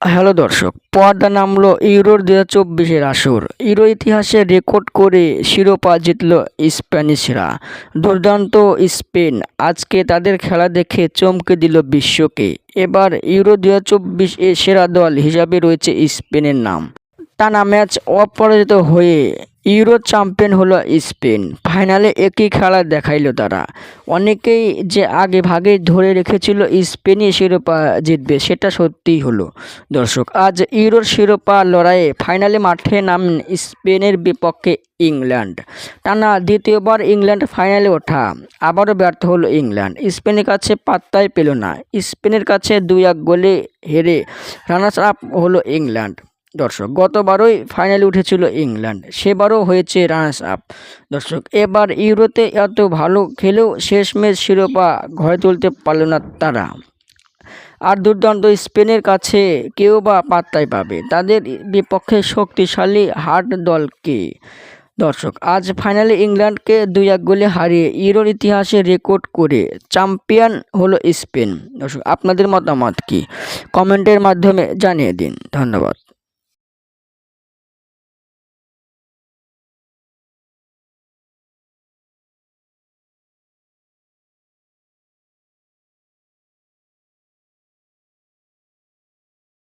Hello দর্শক, পর্দা নামলো ইউরোর দু হাজার চব্বিশের আসর। ইউরো ইতিহাসে রেকর্ড করে শিরোপা জিতল স্প্যানিশরা। দুর্দান্ত স্পেন, আজকে তাদের খেলা দেখে চমকে দিল বিশ্বকে। এবার ইউরো দু হাজার সেরা দল হিসাবে রয়েছে স্পেনের নাম। টানা ম্যাচ অপরাজিত হয়ে ইউরো চ্যাম্পিয়ন হলো স্পেন। ফাইনালে একই খেলা দেখাইলো তারা। অনেকেই যে আগে ভাগে ধরে রেখেছিল স্পেনই শিরোপা জিতবে, সেটা সত্যিই হলো। দর্শক, আজ ইউরোর শিরোপা লড়াইয়ে ফাইনালে মাঠে নামেন স্পেনের বিপক্ষে ইংল্যান্ড। টানা দ্বিতীয়বার ইংল্যান্ড ফাইনালে ওঠা, আবারও ব্যর্থ হলো ইংল্যান্ড। স্পেনের কাছে পাত্তাই পেল না। স্পেনের কাছে দুই এক গোলে হেরে রানার্স আপ হলো ইংল্যান্ড। দর্শক, গতবারই ফাইনালে উঠেছিল ইংল্যান্ড, সেবারও হয়েছে রানার্স আপ। দর্শক, এবার ইউরোতে এত ভালো খেলেও শেষমেশ শিরোপা ঘরে তুলতে পারল না তারা। আর দুর্দান্ত স্পেনের কাছে কেউ বা পাত্তাই পাবে, তাদের বিপক্ষে শক্তিশালী হার্ড দলকে দর্শক, আজ ফাইনালে ইংল্যান্ডকে দুই এক গোলে হারিয়ে ইউরোর ইতিহাসে রেকর্ড করে চ্যাম্পিয়ন হলো স্পেন। দর্শক, আপনাদের মতামত কি? কমেন্টের মাধ্যমে জানিয়ে দিন। ধন্যবাদ।